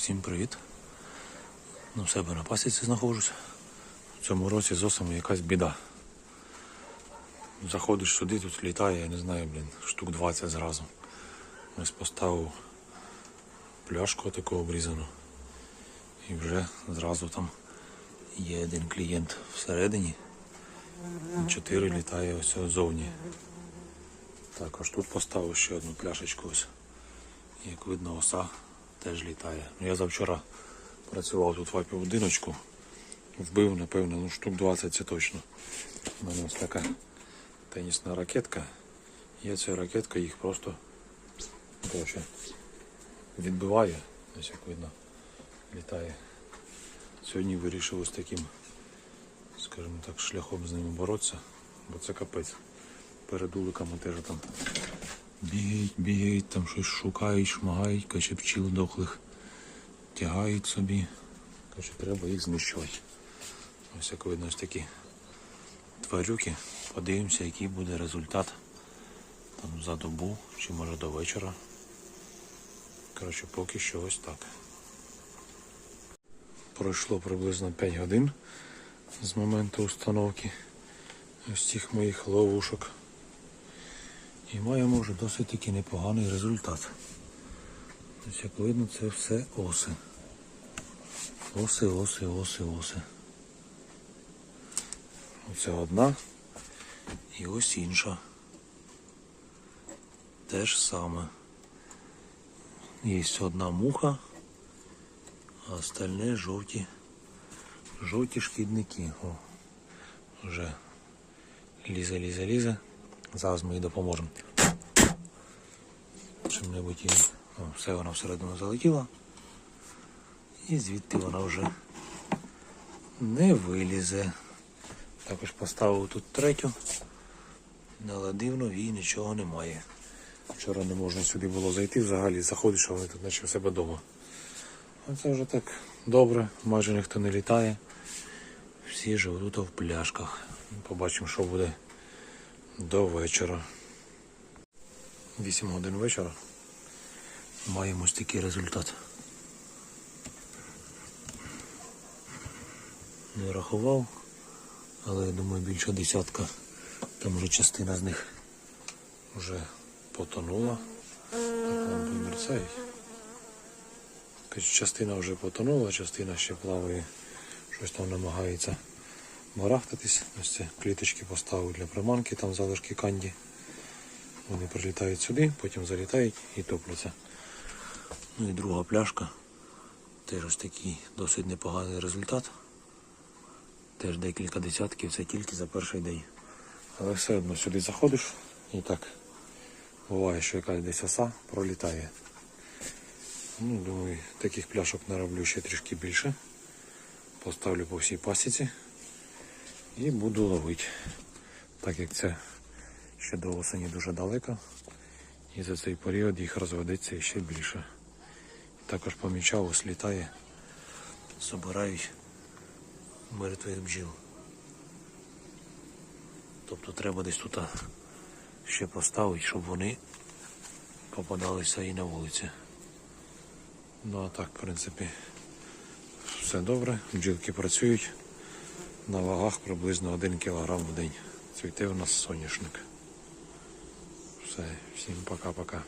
Всім привіт. Ну, себе на пасіці знаходжусь. В цьому році з осами якась біда. Заходиш сюди, тут літає, я не знаю, блін, штук 20 зразу. Ось поставив пляшку таку обрізану. І вже зразу там є один клієнт всередині. Чотири літає ось ззовні. Також тут поставив ще одну пляшечку ось. Як видно, оса теж літає. Ну, я завчора працював тут в апі-будиночку. Вбив, напевно, ну штук 20 це точно. У мене ось така тенісна ракетка. Є ця ракетка, їх просто коротше, відбиває. Ось як видно, літає. Сьогодні вирішив ось таким, скажімо так, шляхом з ними боротися, бо це капець. Перед уликами теж там бігають, бігають, там щось шукають, шмагають, каже пчіл дохлих, тягають собі. Каже, треба їх знищувати. Ось як видно, ось такі тварюки. Подивимося, який буде результат там за добу чи може до вечора. Коротше, поки що ось так. Пройшло приблизно 5 годин з моменту установки ось цих моїх ловушок. І маємо вже досить таки непоганий результат. Ось як видно, це все оси. Оси, оси, оси, оси. Оце одна і ось інша. Те ж саме. Є одна муха, а остальне жовті. Жовті шкідники. О, вже лізе, лізе, лізе. Зараз ми їй допоможемо. Чим-небудь їй. О, все вона всередину залетіла. І звідти вона вже не вилізе. Також поставив тут третю. Але дивно, в їй нічого немає. Вчора не можна сюди було зайти взагалі, заходиш, а вони тут наче в себе вдома. А це вже так добре, майже ніхто не літає. Всі живуть тут в пляшках. Побачимо, що буде до вечора. 8 годин вечора. Маємо ось такий результат. Не рахував, але я думаю більше десятка. Там вже частина з них вже потонула. Так вам померцають. Частина вже потонула, частина ще плаває, щось там намагається барахтатись. Ось це кліточки поставив для приманки, там залишки канді. Вони прилітають сюди, потім залітають і топляться. Ну і друга пляшка. Теж ось такий досить непоганий результат. Теж декілька десятків, це тільки за перший день. Але все одно сюди заходиш і так буває, що якась десь оса пролітає. Ну, думаю, таких пляшок нароблю ще трішки більше. Поставлю по всій пасіці і буду ловити. Так як це ще до осені дуже далеко. І за цей період їх розведеться ще більше. Також помічав, ось літає, собирають мертвих бджіл. Тобто треба десь тут ще поставити, щоб вони попадалися і на вулиці. Ну а так, в принципі, все добре. Бджілки працюють. На вагах приблизно 1 кг в день. Цвіте у нас соняшник. Все, всім пока-пока.